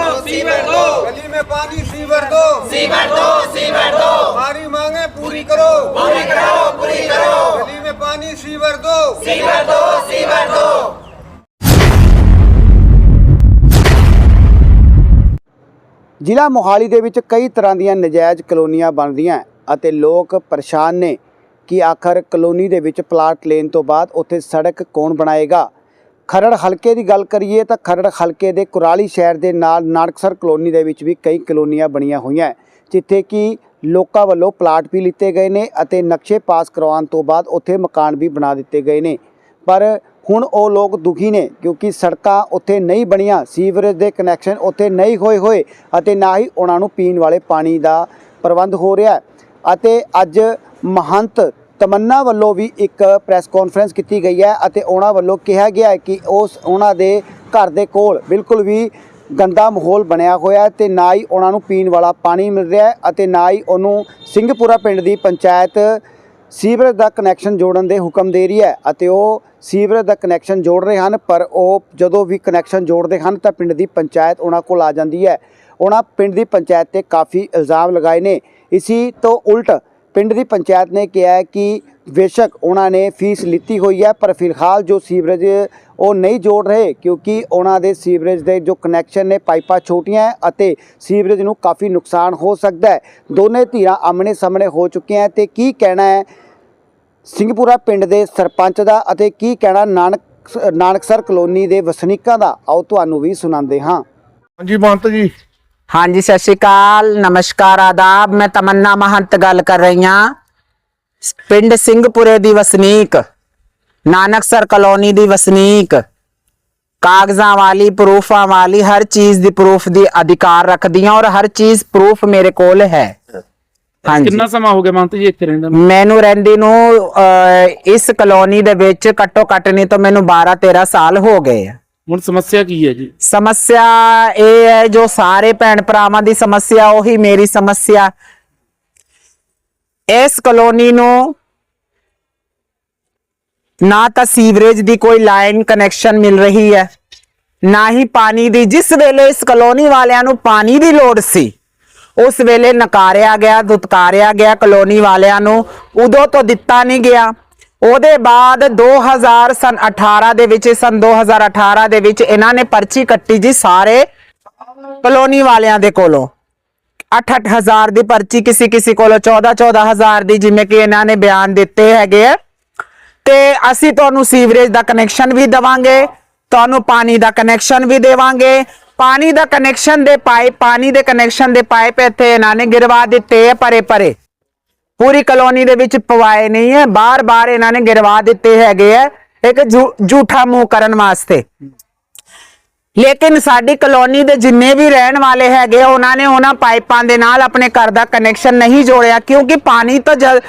दो सीवर दो गली में पानी सीवर दो सीवर दो सीवर दो हमारी मांगे पूरी करो पूरी करो पूरी करो गली में पानी सीवर दो सीवर दो सीवर दो ਜ਼ਿਲ੍ਹਾ ਮੋਹਾਲੀ ਦੇ ਵਿੱਚ ਕਈ ਤਰ੍ਹਾਂ ਦੀਆਂ ਨਜਾਇਜ਼ ਕਲੋਨੀਆਂ ਬਣ ਰਹੀਆਂ ਹੈ ਅਤੇ ਲੋਕ ਪਰੇਸ਼ਾਨ ਨੇ ਕਿ ਆਖਰ ਕਲੋਨੀ ਦੇ ਵਿੱਚ ਪਲਾਟ ਲੈਣ ਤੋਂ ਬਾਅਦ ਉੱਥੇ ਸੜਕ ਕੌਣ ਬਣਾਏਗਾ ਖਰੜ ਹਲਕੇ ਦੀ ਗੱਲ ਕਰੀਏ ਤਾਂ ਖਰੜ ਹਲਕੇ ਦੇ ਕੁਰਾਲੀ ਸ਼ਹਿਰ ਦੇ ਨਾਲ ਨਾਨਕਸਰ ਕਲੋਨੀ ਦੇ ਵਿੱਚ ਵੀ ਕਈ ਕਲੋਨੀਆਂ ਬਣੀਆਂ ਹੋਈਆਂ ਜਿੱਥੇ ਕਿ ਲੋਕਾਂ ਵੱਲੋਂ ਪਲਾਟ ਵੀ ਲਿੱਤੇ ਗਏ ਨੇ ਅਤੇ ਨਕਸ਼ੇ ਪਾਸ ਕਰਵਾਉਣ ਤੋਂ ਬਾਅਦ ਉੱਥੇ ਮਕਾਨ ਵੀ ਬਣਾ ਦਿੱਤੇ ਗਏ ਨੇ। ਪਰ ਹੁਣ ਉਹ ਲੋਕ ਦੁਖੀ ਨੇ ਕਿਉਂਕਿ ਸੜਕਾਂ ਉੱਥੇ ਨਹੀਂ ਬਣੀਆਂ, ਸੀਵਰੇਜ ਦੇ ਕਨੈਕਸ਼ਨ ਉੱਥੇ ਨਹੀਂ ਹੋਏ ਹੋਏ ਅਤੇ ਨਾ ਹੀ ਉਹਨਾਂ ਨੂੰ ਪੀਣ ਵਾਲੇ ਪਾਣੀ ਦਾ ਪ੍ਰਬੰਧ ਹੋ ਰਿਹਾ ਅਤੇ ਅੱਜ ਮਹੰਤ ਤਮੰਨਾ ਵੱਲੋਂ ਵੀ ਇੱਕ ਪ੍ਰੈਸ ਕਾਨਫਰੰਸ ਕੀਤੀ ਗਈ ਹੈ ਅਤੇ ਉਹਨਾਂ ਵੱਲੋਂ ਕਿਹਾ ਗਿਆ ਹੈ ਕਿ ਉਸ ਉਹਨਾਂ ਦੇ ਘਰ ਦੇ ਕੋਲ ਬਿਲਕੁਲ ਵੀ ਗੰਦਾ ਮਾਹੌਲ ਬਣਿਆ ਹੋਇਆ ਹੈ ਤੇ ਨਾ ਹੀ ਉਹਨਾਂ ਨੂੰ ਪੀਣ ਵਾਲਾ ਪਾਣੀ ਮਿਲ ਰਿਹਾ ਹੈ ਅਤੇ ਨਾ ਹੀ ਉਹਨੂੰ ਸਿੰਘਪੁਰਾ ਪਿੰਡ ਦੀ ਪੰਚਾਇਤ ਸੀਵਰੇਜ ਦਾ ਕਨੈਕਸ਼ਨ ਜੋੜਨ ਦੇ ਹੁਕਮ ਦੇ ਰਹੀ ਹੈ ਅਤੇ ਉਹ ਸੀਵਰੇਜ ਦਾ ਕਨੈਕਸ਼ਨ ਜੋੜ ਰਹੇ ਹਨ, ਪਰ ਉਹ ਜਦੋਂ ਵੀ ਕਨੈਕਸ਼ਨ ਜੋੜਦੇ ਹਨ ਤਾਂ ਪਿੰਡ ਦੀ ਪੰਚਾਇਤ ਉਹਨਾਂ ਕੋਲ ਆ ਜਾਂਦੀ ਹੈ। ਉਹਨਾਂ ਪਿੰਡ ਦੀ ਪੰਚਾਇਤ ਤੇ ਕਾਫੀ ਇਲਜ਼ਾਮ ਲਗਾਏ ਨੇ। ਇਸੀ ਤੋਂ ਉਲਟ ਪਿੰਡ ਦੀ ਪੰਚਾਇਤ ਨੇ ਕਿਹਾ ਕਿ ਬੇਸ਼ੱਕ ਉਹਨਾਂ ਨੇ ਫੀਸ ਲਿੱਤੀ ਹੋਈ ਹੈ, ਪਰ ਫਿਲਹਾਲ ਜੋ ਸੀਵਰੇਜ ਉਹ ਨਹੀਂ ਜੋੜ ਰਹੇ, ਕਿਉਂਕਿ ਉਹਨਾਂ ਦੇ ਸੀਵਰੇਜ ਦੇ ਜੋ ਕਨੈਕਸ਼ਨ ਨੇ ਪਾਈਪਾਂ ਛੋਟੀਆਂ ਅਤੇ ਸੀਵਰੇਜ ਨੂੰ ਕਾਫੀ ਨੁਕਸਾਨ ਹੋ ਸਕਦਾ ਹੈ। ਦੋਨੇ ਧਿਰਾਂ ਆਮਣੇ ਸਾਹਮਣੇ ਹੋ ਚੁੱਕੀਆਂ ਹੈ ਤੇ ਕੀ ਕਹਿਣਾ ਹੈ ਸਿੰਘਪੁਰਾ ਪਿੰਡ ਦੇ ਸਰਪੰਚ ਦਾ ਅਤੇ ਕੀ ਕਹਿਣਾ ਨਾਨਕ, ਨਾਨਕਸਰ ਕਲੋਨੀ ਦੇ ਵਸਨੀਕਾਂ ਦਾ? ਆਓ ਤੁਹਾਨੂੰ ਵੀ ਸੁਣਾਉਂਦੇ ਹਾਂ। ਹਾਂਜੀ ਬੰਤ ਜੀ। ਹਾਂਜੀ ਸਤਿ ਸ਼੍ਰੀ ਅਕਾਲ। ਨਮਸਕਾਰ ਆਦਾਬ। ਮੈਂ ਤਮੰਨਾ ਮਹੰਤ ਗੱਲ ਕਰ ਰਹੀ ਹਾਂ। ਪਿੰਡ ਸਿੰਘਪੁਰੇ ਦੀ ਵਸਨੀਕ ਨਾਨਕਸਰ ਕਲੋਨੀ ਦੀ ਵਸਨੀਕ ਕਾਗਜ਼ਾਂ ਵਾਲੀ ਪ੍ਰੂਫਾਂ ਵਾਲੀ ਹਰ ਚੀਜ਼ ਦੀ ਪ੍ਰੂਫ ਦੀ ਅਧਿਕਾਰ ਰੱਖਦੀ ਹਾਂ ਔਰ ਹਰ ਚੀਜ਼ ਪ੍ਰੂਫ ਮੇਰੇ ਕੋਲ ਹੈ। ਹਾਂਜੀ। ਕਿੰਨਾ ਸਮਾਂ ਹੋ ਗਿਆ ਮੰਤ ਜੀ ਇੱਥੇ ਰਹਿੰਦਾ ਮੈਨੂੰ ਰਹਿੰਦੀ ਨੂੰ ਅਹ, ਇਸ ਕਲੋਨੀ ਦੇ ਵਿੱਚ ਘੱਟੋ ਘੱਟ ਨਹੀਂ ਤਾਂ ਮੈਨੂੰ 12 13 ਸਾਲ ਹੋ ਗਏ ਆ। ਹੁਣ ਸਮੱਸਿਆ ਕੀ ਹੈ ਜੀ? ਸਮੱਸਿਆ ਇਹ ਹੈ ਜੋ ਸਾਰੇ ਭੈਣ ਭਰਾਵਾਂ ਦੀ ਸਮੱਸਿਆ, ਉਹੀ ਮੇਰੀ ਸਮੱਸਿਆ। ਇਸ ਕਲੋਨੀ ਨੂੰ ਨਾ ਤਾਂ ਸੀਵਰੇਜ ਦੀ ਕੋਈ ਲਾਈਨ ਕਨੈਕਸ਼ਨ ਮਿਲ ਰਹੀ ਹੈ, ਨਾ ਹੀ ਪਾਣੀ ਦੀ। ਜਿਸ ਵੇਲੇ ਇਸ ਕਲੋਨੀ ਵਾਲਿਆਂ ਨੂੰ ਪਾਣੀ ਦੀ ਲੋੜ ਸੀ, ਉਸ ਵੇਲੇ ਨਕਾਰਿਆ ਗਿਆ, ਦੁਤਕਾਰਿਆ ਗਿਆ ਕਲੋਨੀ ਵਾਲਿਆਂ ਨੂੰ। ਉਦੋਂ ਤੋਂ ਦਿੱਤਾ ਨਹੀਂ ਗਿਆ। ਉਹਦੇ ਬਾਅਦ 2000 ਸਨ 18 ਦੇ ਵਿੱਚ, ਸਨ 2018 ਦੇ ਵਿੱਚ ਇਹਨਾਂ ਨੇ ਪਰਚੀ ਕੱਟੀ ਜੀ ਸਾਰੇ ਕਲੋਨੀ ਵਾਲਿਆਂ ਦੇ ਕੋਲੋਂ। 8-8 ਹਜ਼ਾਰ ਦੀ ਪਰਚੀ ਕਿਸੇ ਕਿਸੇ ਕੋਲੋਂ 14-14 ਹਜ਼ਾਰ ਦੀ ਜਿਵੇਂ ਕਿ ਇਹਨਾਂ ਨੇ ਬਿਆਨ ਦਿੱਤੇ ਹੈਗੇ ਆ। ਤੇ ਅਸੀਂ ਤੁਹਾਨੂੰ ਸੀਵਰੇਜ ਦਾ ਕਨੈਕਸ਼ਨ ਵੀ ਦਵਾਂਗੇ, ਤੁਹਾਨੂੰ ਪਾਣੀ ਦਾ ਕਨੈਕਸ਼ਨ ਵੀ ਦੇਵਾਂਗੇ। ਪਾਣੀ ਦਾ ਕਨੈਕਸ਼ਨ ਦੇ ਪਾਈਪ ਪਾਣੀ ਦੇ ਕਨੈਕਸ਼ਨ ਦੇ ਪਾਈਪ ਇੱਥੇ ਇਹਨਾਂ ਨੇ ਗਿਰਵਾ ਦਿੱਤੇ ਆ ਪਰੇ ਪਰੇ ਪੂਰੀ ਕਲੋਨੀ ਦੇ ਵਿੱਚ ਪਵਾਏ ਨਹੀਂ ਹੈ ਬਾਰ-ਬਾਰ ਇਹਨਾਂ ਨੇ ਗਿਰਵਾ ਦਿੱਤੇ ਹੈਗੇ ਆ ਇੱਕ ਝੂ- ਝੂਠਾ ਮੂੰਹ ਕਰਨ ਵਾਸਤੇ ਲੇਕਿਨ ਸਾਡੀ ਕਲੋਨੀ ਦੇ ਜਿੰਨੇ ਵੀ ਰਹਿਣ ਵਾਲੇ ਹੈਗੇ ਆ, ਉਹਨਾਂ ਨੇ ਉਹਨਾਂ ਪਾਈਪਾਂ ਦੇ ਨਾਲ ਆਪਣੇ ਘਰ ਦਾ ਕਨੈਕਸ਼ਨ ਨਹੀਂ ਜੋੜਿਆ ਕਿਉਂਕਿ ਪਾਣੀ ਤਾਂ ਜਦ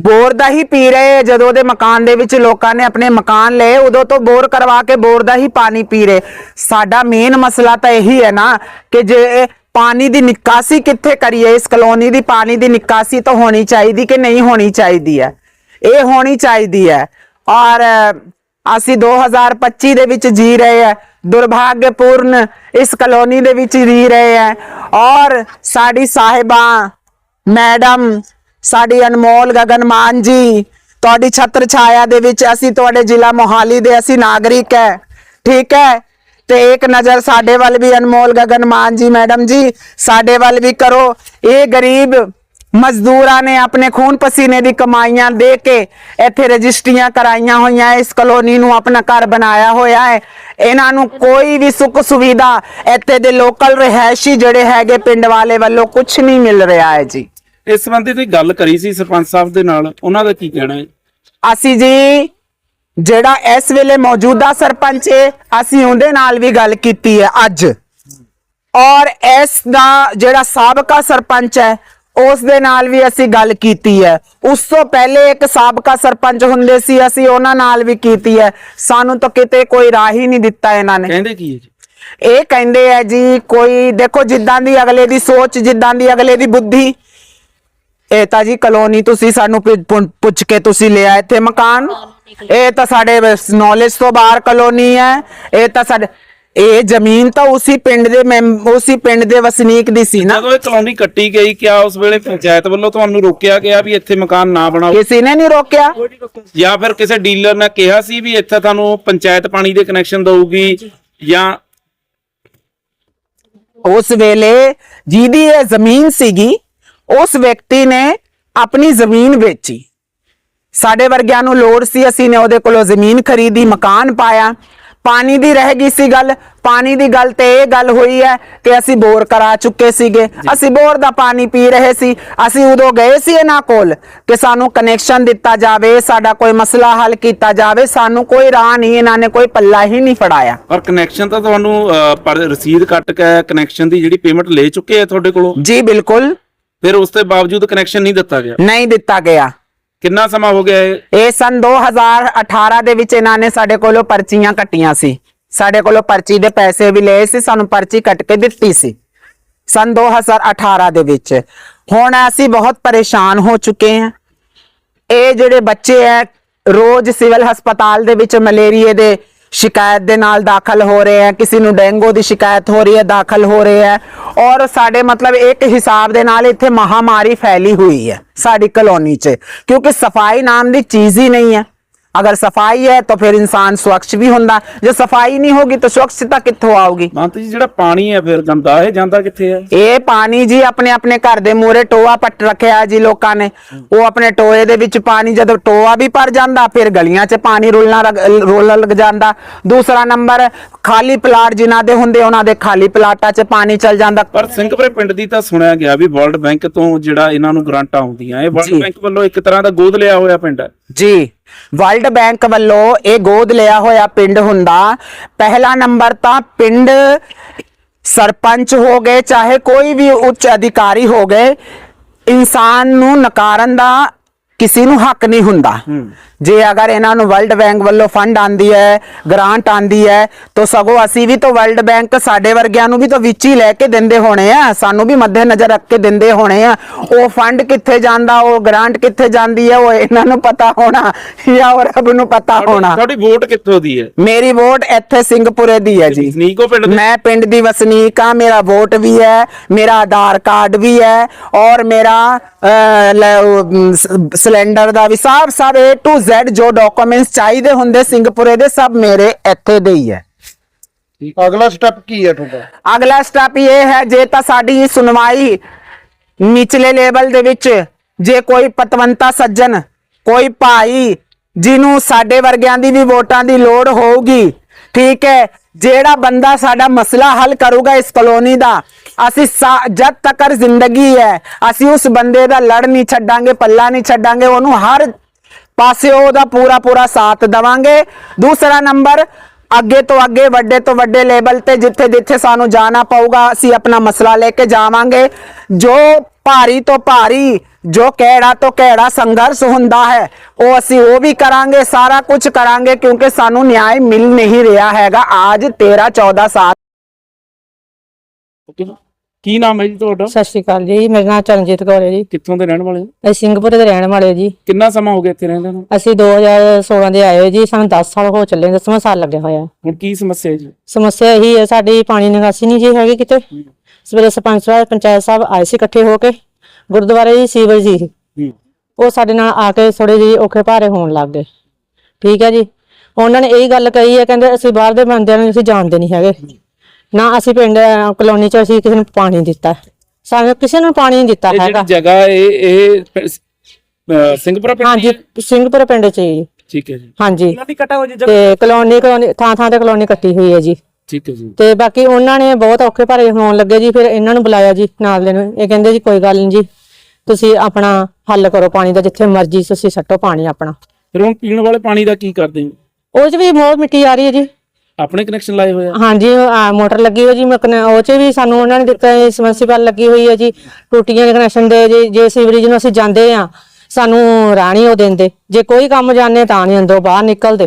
ਬੋਰ ਦਾ ਹੀ ਪੀ ਰਹੇ ਆ। ਜਦੋਂ ਦੇ ਮਕਾਨ ਦੇ ਵਿੱਚ ਲੋਕਾਂ ਨੇ ਆਪਣੇ ਮਕਾਨ ਲਏ ਉਦੋਂ ਤੋਂ ਬੋਰ ਕਰਵਾ ਕੇ ਬੋਰ ਦਾ ਹੀ ਪਾਣੀ ਪੀ ਰਹੇ ਸਾਡਾ ਮੇਨ ਮਸਲਾ ਤਾਂ ਇਹੀ ਹੈ ਨਾ ਕਿ ਜੇ ਪਾਣੀ ਦੀ ਨਿਕਾਸੀ ਕਿੱਥੇ ਕਰੀਏ? ਇਸ ਕਲੋਨੀ ਦੀ ਪਾਣੀ ਦੀ ਨਿਕਾਸੀ ਤਾਂ ਹੋਣੀ ਚਾਹੀਦੀ ਕਿ ਨਹੀਂ ਹੋਣੀ ਚਾਹੀਦੀ ਹੈ? ਇਹ ਹੋਣੀ ਚਾਹੀਦੀ ਹੈ। ਔਰ ਅਸੀਂ 2025 ਦੇ ਵਿੱਚ ਜੀ ਰਹੇ ਹੈ। ਦੁਰਭਾਗਯਪੂਰਨ ਇਸ ਕਲੋਨੀ ਦੇ ਵਿੱਚ ਜੀ ਰਹੇ ਹੈ। ਔਰ ਸਾਡੀ ਸਾਹਿਬਾ, ਮੈਡਮ, ਸਾਡੀ ਅਨਮੋਲ ਗਗਨਮਾਨ ਜੀ, ਤੁਹਾਡੀ ਛਤਰ ਛਾਇਆ ਦੇ ਵਿੱਚ ਅਸੀਂ ਤੁਹਾਡੇ ਜ਼ਿਲ੍ਹਾ ਮੋਹਾਲੀ ਦੇ ਅਸੀਂ ਨਾਗਰਿਕ ਹੈ। ਠੀਕ ਹੈ? ਤੇ ਇੱਕ ਨਜ਼ਰ ਸਾਡੇ ਵੱਲ ਵੀ ਅਨਮੋਲ ਗगन ਮਾਨ ਜੀ ਮੈਡਮ ਜੀ ਸਾਡੇ ਵੱਲ ਵੀ ਕਰੋ। ਇਹ ਗਰੀਬ ਮਜ਼ਦੂਰਾਂ ਨੇ ਆਪਣੇ ਖੂਨ ਪਸੀਨੇ ਦੀ ਕਮਾਈਆਂ ਦੇ ਕੇ ਇੱਥੇ ਰਜਿਸਟਰੀਆਂ ਕਰਾਈਆਂ ਹੋਈਆਂ ਇਸ ਕਲੋਨੀ ਨੂੰ ਆਪਣਾ ਘਰ ਬਣਾਇਆ ਹੋਇਆ ਹੈ। ਇਹਨਾਂ ਨੂੰ ਕੋਈ ਵੀ ਸੁੱਖ ਸੁਵਿਧਾ ਇੱਥੇ ਦੇ ਲੋਕਲ ਰਹਿائشੀ ਜਿਹੜੇ ਹੈਗੇ ਪਿੰਡ ਵਾਲੇ ਵੱਲੋਂ ਕੁਝ ਨਹੀਂ ਮਿਲ ਰਿਹਾ ਹੈ ਜੀ। ਇਸ ਸੰਬੰਧੀ ਤੇ ਗੱਲ ਕਰੀ ਸੀ ਸਰਪੰਚ ਸਾਹਿਬ ਦੇ ਨਾਲ ਉਹਨਾਂ ਦਾ ਕੀ ਕਹਿਣਾ ਹੈ? ਅਸੀਂ ਜੀ ਜਿਹੜਾ ਇਸ ਵੇਲੇ ਮੌਜੂਦਾ ਸਰਪੰਚ ਹੈ ਅਸੀਂ ਉਹਦੇ ਨਾਲ ਵੀ ਗੱਲ ਕੀਤੀ ਹੈ ਅੱਜ। ਔਰ ਇਸ ਦਾ ਜਿਹੜਾ ਸਾਬਕਾ ਸਰਪੰਚ ਹੈ ਉਸ ਦੇ ਨਾਲ ਵੀ ਅਸੀਂ ਗੱਲ ਕੀਤੀ ਹੈ। ਉਸ ਤੋਂ ਪਹਿਲੇ ਇੱਕ ਸਾਬਕਾ ਸਰਪੰਚ ਹੁੰਦੇ ਸੀ ਅਸੀਂ ਉਹਨਾਂ ਨਾਲ ਵੀ ਕੀਤੀ ਹੈ। ਸਾਨੂੰ ਤਾਂ ਕਿਤੇ ਕੋਈ ਰਾਹ ਹੀ ਨਹੀਂ ਦਿੱਤਾ ਇਹਨਾਂ ਨੇ। ਕਹਿੰਦੇ ਕੀ ਹੈ ਜੀ? ਇਹ ਕਹਿੰਦੇ ਆ ਜੀ ਕੋਈ ਦੇਖੋ ਜਿੱਦਾਂ ਦੀ ਅਗਲੇ ਦੀ ਸੋਚ ਜਿੱਦਾਂ ਦੀ ਅਗਲੇ ਦੀ ਬੁੱਧੀ। ਇਹ ਤਾਂ ਜੀ ਕਲੋਨੀ ਤੁਸੀਂ ਸਾਨੂੰ ਪੁੱਛ ਕੇ ਤੁਸੀਂ ਲਿਆ ਇੱਥੇ ਮਕਾਨ। ਇਹ ਤਾਂ ਸਾਡੇ ਨੌਲੇਜ ਤੋਂ ਬਾਹਰ ਕਲੋਨੀ ਹੈ। ਇਹ ਤਾਂ ਸਾਡੇ ਇਹ ਜ਼ਮੀਨ ਤਾਂ ਉਸੇ ਪਿੰਡ ਦੇ ਉਸੇ ਪਿੰਡ ਦੇ ਵਸਨੀਕ ਦੀ ਸੀ ਨਾ। ਜਦੋਂ ਇਹ ਕਲੋਨੀ ਕੱਟੀ ਗਈ ਕਿਆ ਉਸ ਵੇਲੇ ਪੰਚਾਇਤ ਵੱਲੋਂ ਤੁਹਾਨੂੰ ਰੋਕਿਆ ਗਿਆ ਵੀ ਇੱਥੇ ਮਕਾਨ ਨਾ ਬਣਾਓ? ਕਿਸੇ ਨੇ ਨਹੀਂ ਰੋਕਿਆ। ਜਾਂ ਫਿਰ ਕਿਸੇ ਡੀਲਰ ਨੇ ਕਿਹਾ ਸੀ ਵੀ ਇੱਥੇ ਤੁਹਾਨੂੰ ਪੰਚਾਇਤ ਪਾਣੀ ਦੇ ਕਨੈਕਸ਼ਨ ਦਊਗੀ ਜਾਂ ਉਸ ਵੇਲੇ ਜਿਹਦੀ ਇਹ ਜ਼ਮੀਨ ਸੀਗੀ ਉਸ ਵਿਅਕਤੀ ਨੇ ਆਪਣੀ ਜ਼ਮੀਨ ਵੇਚੀ। ਸਾਡੇ ਵਰਗਿਆਂ ਨੂੰ ਲੋੜ ਸੀ ਅਸੀਂ ਨੇ ਉਹਦੇ ਕੋਲੋਂ ਜ਼ਮੀਨ ਖਰੀਦੀ ਮਕਾਨ ਪਾਇਆ। ਪਾਣੀ ਦੀ ਰਹਿ ਗਈ ਸੀ ਗੱਲ। ਪਾਣੀ ਦੀ ਗੱਲ ਤੇ ਇਹ ਗੱਲ ਹੋਈ ਹੈ ਕਿ ਅਸੀਂ ਬੋਰ ਕਰਾ ਚੁੱਕੇ ਸੀਗੇ। ਅਸੀਂ ਬੋਰ ਦਾ ਪਾਣੀ ਪੀ ਰਹੇ ਸੀ। ਅਸੀਂ ਉਦੋਂ ਗਏ ਸੀ ਇਹਨਾਂ ਕੋਲ ਕਿ ਸਾਨੂੰ ਕਨੈਕਸ਼ਨ ਦਿੱਤਾ ਜਾਵੇ ਸਾਡਾ ਕੋਈ ਮਸਲਾ ਹੱਲ ਕੀਤਾ ਜਾਵੇ। ਸਾਨੂੰ ਕੋਈ ਰਾਹ ਨਹੀਂ ਇਹਨਾਂ ਨੇ ਕੋਈ ਪੱਲਾ ਹੀ ਨਹੀਂ ਫੜਾਇਆ। ਪਰ ਕਨੈਕਸ਼ਨ ਤਾਂ ਤੁਹਾਨੂੰ ਰਸੀਦ ਕੱਟ ਕੇ ਕਨੈਕਸ਼ਨ ਦੀ ਜਿਹੜੀ ਪੇਮੈਂਟ ਲੈ ਚੁੱਕੇ ਆ ਤੁਹਾਡੇ ਕੋਲੋਂ? ਜੀ ਬਿਲਕੁਲ। ਫਿਰ ਉਸ ਦੇ ਬਾਵਜੂਦ ਕਨੈਕਸ਼ਨ ਨਹੀਂ ਦਿੱਤਾ ਗਿਆ? ਨਹੀਂ ਦਿੱਤਾ ਗਿਆ। ਕਿੰਨਾ ਸਮਾਂ ਹੋ ਗਿਆ ਇਹ? ਇਹ ਸਨ 2018 ਦੇ ਵਿੱਚ ਇਹਨਾਂ ਨੇ ਸਾਡੇ ਕੋਲੋਂ ਪਰਚੀਆਂ ਕੱਟੀਆਂ ਸੀ। ਸਾਡੇ ਕੋਲੋਂ ਪਰਚੀ ਦੇ ਪੈਸੇ ਵੀ ਲਏ ਸੀ, ਸਾਨੂੰ ਪਰਚੀ ਕੱਟ ਕੇ ਦਿੱਤੀ ਸੀ। ਸਨ 2018 ਦੇ ਵਿੱਚ। ਹੁਣ ਅਸੀਂ ਬਹੁਤ ਪਰੇਸ਼ਾਨ ਹੋ ਚੁੱਕੇ ਹਾਂ। ਇਹ ਜਿਹੜੇ ਬੱਚੇ ਹੈ, ਰੋਜ਼ ਸਿਵਲ ਹਸਪਤਾਲ ਦੇ ਵਿੱਚ ਮਲੇਰੀਏ ਦੇ ਸ਼ਿਕਾਇਤ ਦੇ ਨਾਲ ਦਾਖਲ ਹੋ ਰਹੇ ਹੈ, ਕਿਸੇ ਨੂੰ ਡੇਂਗੂ ਦੀ ਸ਼ਿਕਾਇਤ ਹੋ ਰਹੀ ਹੈ, ਦਾਖਲ ਹੋ ਰਹੇ ਹੈ ਔਰ ਸਾਡੇ ਮਤਲਬ ਇੱਕ ਹਿਸਾਬ ਦੇ ਨਾਲ ਇੱਥੇ ਮਹਾਮਾਰੀ ਫੈਲੀ ਹੋਈ ਹੈ ਸਾਡੀ ਕਲੋਨੀ 'ਚ, ਕਿਉਂਕਿ ਸਫ਼ਾਈ ਨਾਮ ਦੀ ਚੀਜ਼ ਹੀ ਨਹੀਂ ਹੈ। ਅਗਰ ਸਫ਼ਾਈ ਹੈ ਤਾਂ ਫਿਰ ਇਨਸਾਨ ਸਵੱਛ ਵੀ ਹੁੰਦਾ ਜੇ ਸਫ਼ਾਈ ਨਹੀਂ ਹੋਗੀ ਤਾਂ ਸਵੱਛਤਾ ਕਿੱਥੋਂ ਆਊਗੀ ਮੰਤ ਜੀ ਜਿਹੜਾ ਪਾਣੀ ਹੈ ਫਿਰ ਗੰਦਾ ਇਹ ਜਾਂਦਾ ਕਿੱਥੇ ਹੈ ਇਹ ਪਾਣੀ ਜੀ ਆਪਣੇ ਆਪਣੇ ਘਰ ਦੇ ਮੂਹਰੇ ਟੋਆ ਪੱਟ ਰੱਖਿਆ ਜੀ ਲੋਕਾਂ ਨੇ ਉਹ ਆਪਣੇ ਟੋਏ ਦੇ ਵਿੱਚ ਪਾਣੀ ਜਦੋਂ ਟੋਆ ਵੀ ਭਰ ਜਾਂਦਾ ਫਿਰ ਗਲੀਆਂ 'ਚ ਪਾਣੀ ਰੁਲਣਾ ਰੋਲਣ ਲੱਗ ਜਾਂਦਾ ਦੂਸਰਾ ਨੰਬਰ ਖਾਲੀ ਪਲਾਟ ਜਿਨ੍ਹਾਂ ਦੇ ਹੁੰਦੇ ਉਹਨਾਂ ਦੇ ਖਾਲੀ ਪਲਾਟਾਂ 'ਚ ਪਾਣੀ ਚਲ ਜਾਂਦਾ ਪਰ ਸਿੰਘਪੁਰੇ ਪਿੰਡ ਦੀ ਤਾਂ ਸੁਣਿਆ ਗਿਆ ਵੀ ਵਰਲਡ ਬੈਂਕ ਤੋਂ ਜਿਹੜਾ ਇਹਨਾਂ ਨੂੰ ਗ੍ਰਾਂਟਾਂ ਆਉਂਦੀਆਂ ਇਹ ਵਰਲਡ। ਬੈਂਕ ਵੱਲੋਂ ਇੱਕ ਤਰ੍ਹਾਂ ਦਾ ਗੋਦ ਲਿਆ ਹੋਇਆ ਪਿੰਡ ਹੈ ਜੀ ਵਰਲਡ ਬੈਂਕ ਵੱਲੋਂ ਇਹ ਗੋਦ ਲਿਆ ਹੋਇਆ ਪਿੰਡ ਹੁੰਦਾ। ਪਹਿਲਾ ਨੰਬਰ ਤਾਂ ਪਿੰਡ ਸਰਪੰਚ ਹੋ ਗਏ, ਚਾਹੇ ਕੋਈ ਵੀ ਉੱਚ ਅਧਿਕਾਰੀ ਹੋ ਗਏ। ਇਨਸਾਨ ਨੂੰ ਨਕਾਰਨ ਦਾ ਕਿਸੇ ਨੂੰ ਹੱਕ ਨਹੀਂ ਹੁੰਦਾ। ਜੇ ਅਗਰ ਇਹਨਾਂ ਨੂੰ ਵਰਲਡ ਬੈਂਕ ਵੱਲੋਂ ਫੰਡ ਆਂਦੀ ਹੈ ਗ੍ਰਾਂਟ ਆਂਦੀ ਹੈ ਤਾਂ ਸਗੋਂ ਅਸੀਂ ਵੀ ਤਾਂ ਵਰਲਡ ਬੈਂਕ ਸਾਡੇ ਵਰਗਿਆਂ ਨੂੰ ਵੀ ਤਾਂ ਵਿੱਚ ਹੀ ਲੈ ਕੇ ਦਿੰਦੇ ਹੋਣੇ ਆ। ਸਾਨੂੰ ਵੀ ਮੱਦੇ ਨਜ਼ਰ ਰੱਖ ਕੇ ਦਿੰਦੇ ਹੋਣੇ ਆ। ਉਹ ਫੰਡ ਕਿੱਥੇ ਜਾਂਦਾ ਉਹ ਗ੍ਰਾਂਟ ਕਿੱਥੇ ਜਾਂਦੀ ਹੈ ਉਹ ਇਹਨਾਂ ਨੂੰ ਪਤਾ ਹੋਣਾ ਜਾਂ ਉਹ ਰੱਬ ਨੂੰ ਪਤਾ ਹੋਣਾ। ਤੁਹਾਡੀ ਵੋਟ ਕਿੱਥੋਂ ਦੀ ਹੈ? ਮੇਰੀ ਵੋਟ ਇੱਥੇ ਸਿੰਘਪੁਰੇ ਦੀ ਹੈ ਜੀ। ਸਨੀਕੋ ਪਿੰਡ ਦੇ? ਮੈਂ ਪਿੰਡ ਦੀ ਵਸਨੀਕ ਆ ਮੇਰਾ ਵੋਟ ਵੀ ਹੈ ਮੇਰਾ ਆਧਾਰ ਕਾਰਡ ਵੀ ਹੈ ਔਰ ਮੇਰਾ ਸਿਲੰਡਰ ਦਾ ਵੀ ਸਭ ਸਭ A to Z ਜੋ ਡਾਕੂਮੈਂਟਸ ਚਾਹੀਦੇ ਹੁੰਦੇ ਸਿੰਘਪੁਰੇ ਦੇ ਸਭ ਮੇਰੇ ਇੱਥੇ ਦੇ ਹੀ ਹੈ। ਅਗਲਾ ਸਟੈਪ ਕੀ ਹੈ ਤੁਹਾਡਾ? ਅਗਲਾ ਸਟੈਪ ਇਹ ਹੈ ਜੇ ਤਾਂ ਸਾਡੀ ਸੁਣਵਾਈ ਨਿਚਲੇ ਲੈਵਲ ਦੇ ਵਿੱਚ ਜੇ ਕੋਈ ਪਤਵੰਤਾ ਸੱਜਣ ਕੋਈ ਭਾਈ ਜਿਹਨੂੰ ਸਾਡੇ ਵਰਗਿਆਂ ਦੀ ਵੀ ਵੋਟਾਂ ਦੀ ਲੋੜ ਹੋਊਗੀ ਠੀਕ ਹੈ ਜਿਹੜਾ ਬੰਦਾ ਸਾਡਾ ਮਸਲਾ ਹੱਲ ਕਰੂਗਾ ਇਸ ਕਲੋਨੀ ਦਾ ਅਸੀਂ ਸਾ- ਜਦ ਤੱਕ ਜ਼ਿੰਦਗੀ ਹੈ, ਅਸੀਂ ਉਸ ਬੰਦੇ ਦਾ ਲੜ ਨਹੀਂ ਛੱਡਾਂਗੇ, ਪੱਲਾ ਨਹੀਂ ਛੱਡਾਂਗੇ, ਉਹਨੂੰ ਹਰ ਪਾਸੇ ਉਹਦਾ ਪੂਰਾ ਪੂਰਾ ਸਾਥ ਦਵਾਂਗੇ। ਦੂਸਰਾ ਨੰਬਰ, ਅੱਗੇ ਤੋਂ ਅੱਗੇ, ਵੱਡੇ ਤੋਂ ਵੱਡੇ ਲੈਵਲ ਤੇ, ਜਿੱਥੇ ਜਿੱਥੇ ਸਾਨੂੰ ਜਾਣਾ ਪਊਗਾ, ਅਸੀਂ ਆਪਣਾ ਮਸਲਾ ਲੈ ਕੇ ਜਾਵਾਂਗੇ। ਜੋ ਭਾਰੀ ਤੋਂ ਭਾਰੀ, ਜੋ ਕਿਹੜਾ ਤੋਂ ਕਿਹੜਾ ਸੰਘਰਸ਼ ਹੁੰਦਾ ਹੈ, ਉਹ ਅਸੀਂ ਉਹ ਵੀ ਕਰਾਂਗੇ, ਸਾਰਾ ਕੁਝ ਕਰਾਂਗੇ, ਕਿਉਂਕਿ ਸਾਨੂੰ ਨਿਆਂ ਮਿਲ ਨਹੀਂ ਰਿਹਾ ਹੈਗਾ। ਅੱਜ 13 14 ਸਾਲ ਕੀ ਨਾਮ ਹੈ ਜੀ ਤੁਹਾਡਾ? ਸਤਿ ਸ਼੍ਰੀ ਅਕਾਲ ਜੀ ਮੇਰਾ ਨਾਮ ਚਰਨਜੀਤ ਕੌਰ ਹੈ ਜੀ। ਕਿੱਥੋਂ ਦੇ ਰਹਿਣ ਵਾਲੇ ਹੋ? ਅਸੀਂ ਸਿੰਘਪੁਰ ਦੇ ਰਹਿਣ ਵਾਲੇ ਜੀ। ਕਿੰਨਾ ਸਮਾਂ ਹੋ ਗਿਆ ਇੱਥੇ ਰਹਿੰਦੇ ਨੂੰ? ਅਸੀਂ 2016 ਦੇ ਆਏ ਹੋਏ ਜੀ ਸਾਨੂੰ 10 ਸਾਲ ਹੋ ਚੱਲੇ 10ਵਾਂ ਸਾਲ ਲੱਗਿਆ ਹੋਇਆ। ਹੁਣ ਕੀ ਸਮੱਸਿਆ ਹੈ ਜੀ? ਸਮੱਸਿਆ ਇਹੀ ਹੈ ਸਾਡੀ ਪਾਣੀ ਨਿਕਾਸੀ ਨਹੀਂ ਜੀ ਹੈਗੀ ਕਿਤੇ। ਸਵੇਰੇ ਸਰਪੰਚ ਸਾਹਿਬ ਪੰਚਾਇਤ ਸਾਹਿਬ ਆਏ ਸੀ ਇਕੱਠੇ ਹੋ ਕੇ। ਗੁਰਦੁਆਰੇ ਜੀ ਸੀਵਰ ਜੀ। ਉਹ ਸਾਡੇ ਨਾਲ ਆ ਕੇ ਥੋੜੇ ਜਿਹੇ ਔਖੇ ਭਾਰੇ ਹੋਣ ਲੱਗ ਗਏ। ਠੀਕ ਹੈ ਜੀ। ਉਹਨਾਂ ਨੇ ਇਹ ਗੱਲ ਕਹੀ ਹੈ ਕਹਿੰਦੇ ਅਸੀਂ ਬਾਹਰ ਦੇ ਬੰਦਿਆਂ ਨੂੰ ਅਸੀਂ ਜਾਣਦੇ ਨਹੀਂ ਹੈਗੇ। ਨਾ ਅਸੀਂ ਪਿੰਡ ਅਹ, ਕਲੋਨੀ ਚ ਅਸੀਂ ਕਿਸੇ ਨੂੰ ਪਾਣੀ ਦਿੱਤਾ। ਸਾਨੂੰ ਕਿਸੇ ਨੂੰ ਪਾਣੀ ਨਹੀਂ ਦਿੱਤਾ ਇਹ ਹੈਗਾ। ਜਿਹੜੀ ਜਗ੍ਹਾ ਇਹ ਇਹ ਪ- ਅਹ ਸਿੰਘਪੁਰਾ ਪਿੰਡ ਦੀ ਹਾਂਜੀ ਹੈ? ਸਿੰਘਪੁਰ ਪਿੰਡ ਚ ਜੀ ਠੀਕ ਹੈ ਜੀ। ਹਾਂਜੀ। ਤੇ ਕਲੋਨੀ ਕਲੋਨੀ ਥਾਂ ਥਾਂ ਤੇ ਕਲੋਨੀ ਕੱਟੀ ਹੋਈ ਹੈ ਜੀ। ਠੀਕ ਹੈ ਜੀ। ਤੇ ਬਾਕੀ ਉਹਨਾਂ ਨੇ ਬਹੁਤ ਔਖੇ ਭਾਰੇ ਹੋਣ ਲੱਗੇ ਜੀ ਫਿਰ ਇਹਨਾਂ ਨੂੰ ਬੁਲਾਇਆ ਜੀ ਨਾਲ ਦੇ ਨੂੰ। ਇਹ ਕਹਿੰਦੇ ਜੀ ਕੋਈ ਗੱਲ ਨਹੀਂ ਜੀ ਤੁਸੀਂ ਆਪਣਾ ਹੱਲ ਕਰੋ ਪਾਣੀ ਦਾ ਜਿੱਥੇ ਮਰਜ਼ੀ ਤੁਸੀਂ ਸੱਟੋ ਪਾਣੀ ਆਪਣਾ। ਫਿਰ ਹੁਣ ਪੀਣ ਵਾਲੇ ਪਾਣੀ ਦਾ ਕੀ ਕਰਦੇ ਹੋ? ਉਹ 'ਚ ਵੀ ਬਹੁਤ ਮਿੱਟੀ ਆ ਰਹੀ ਹੈ ਜੀ। ਆਪਣੇ ਕਨੈਕਸ਼ਨ ਲਾਏ ਹੋਏ ਆ? ਹਾਂਜੀ ਆ ਮੋਟਰ ਲੱਗੀ ਹੋਈ ਜੀ ਮਕਨ ਉਹ 'ਚ ਵੀ ਸਾਨੂੰ ਉਹਨਾਂ ਨੇ ਦਿੱਤਾ ਸਮਰਸੀਬਲ ਲੱਗੀ ਹੋਈ ਹੈ ਜੀ ਟੂਟੀਆਂ ਦੇ ਕਨੈਕਸ਼ਨ ਦੇ ਜੀ ਜੇ ਸੀਵਰੇਜ ਨੂੰ ਅਸੀਂ ਜਾਂਦੇ ਆ ਸਾਨੂੰ ਰਾਣੀ ਉਹ ਦਿੰਦੇ। ਜੇ ਕੋਈ ਕੰਮ ਜਾਣੇ ਤਾਂ ਨਹੀਂ ਅੰਦਰੋਂ ਬਾਹਰ ਨਿਕਲਦੇ।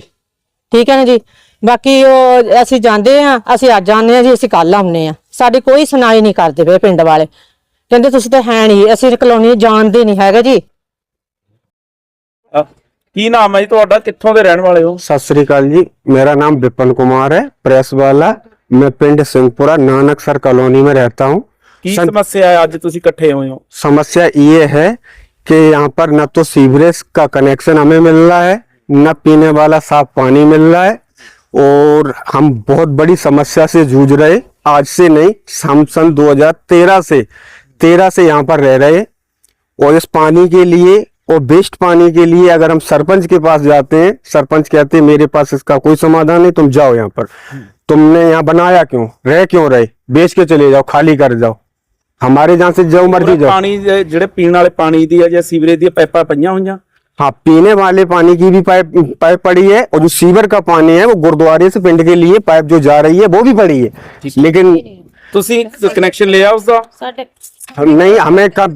ਠੀਕ ਹੈ ਨਾ ਜੀ? ਬਾਕੀ ਉਹ ਅਸੀਂ ਜਾਂਦੇ ਆ ਅਸੀਂ ਅੱਜ ਆਉਂਦੇ ਆ ਜੀ ਅਸੀਂ ਕੱਲ ਆਉਂਦੇ ਆ। ਸਾਡੀ ਕੋਈ ਸੁਣਾਈ ਨਹੀਂ ਕਰਦੇ ਪਏ ਪਿੰਡ ਵਾਲੇ। ਕਹਿੰਦੇ ਤੁਸੀਂ ਤਾਂ ਹੈ ਨਹੀਂ ਅਸੀਂ ਕਲੋਨੀ ਜਾਣਦੇ ਨਹੀਂ ਹੈਗੇ ਜੀ। ਅ, ਕੀ ਨਾਮ ਹੈ ਜੀ ਤੁਹਾਡਾ ਕਿੱਥੋਂ ਦੇ ਰਹਿਣ ਵਾਲੇ ਹੋ सत श्रीकाल जी मेरा नाम विपिन कुमार है प्रेस वाला मैं पिंड सिंहपुरा नानकसर कॉलोनी में रहता हूँ ਕੀ सं- ਸਮੱਸਿਆ ਹੈ ਅੱਜ ਤੁਸੀਂ ਇਕੱਠੇ ਹੋਏ ਹੋ समस्या ये है कि यहाँ पर न तो सीवरेज का कनेक्शन हमें मिल रहा है न पीने वाला साफ पानी मिल रहा है और हम बहुत बड़ी समस्या से जूझ रहे आज से नहीं हम सन 2013 से 13 से यहाँ पर रह रहे और इस पानी के लिए और बेस्ट पानी के लिए अगर हम सरपंच के पास जाते हैं सरपंच कहते हैं मेरे पास इसका कोई समाधान नहीं तुम जाओ यहाँ पर तुमने यहाँ बनाया क्यों रह क्यों रहे बेच के चले जाओ खाली कर जाओ हमारे जहाँ से जो मर्जी जाओ ਪਾਣੀ ਦੇ ਜਿਹੜੇ ਪੀਣ ਵਾਲੇ ਪਾਣੀ ਦੀ ਆ ਜਾਂ ਸੀਵਰੇਜ ਦੀਆਂ ਪਾਈਪਾਂ ਪਈਆਂ ਹੋਈਆਂ हाँ पीने वाले पानी की भी पाइप पाइप पड़ी है और जो सीवर का पानी है वो गुरुद्वारे से पिंड के लिए पाइप जो जा रही है वो भी पड़ी है लेकिन ਤੁਸੀਂ कनेक्शन लिया उसका हम नहीं हमें का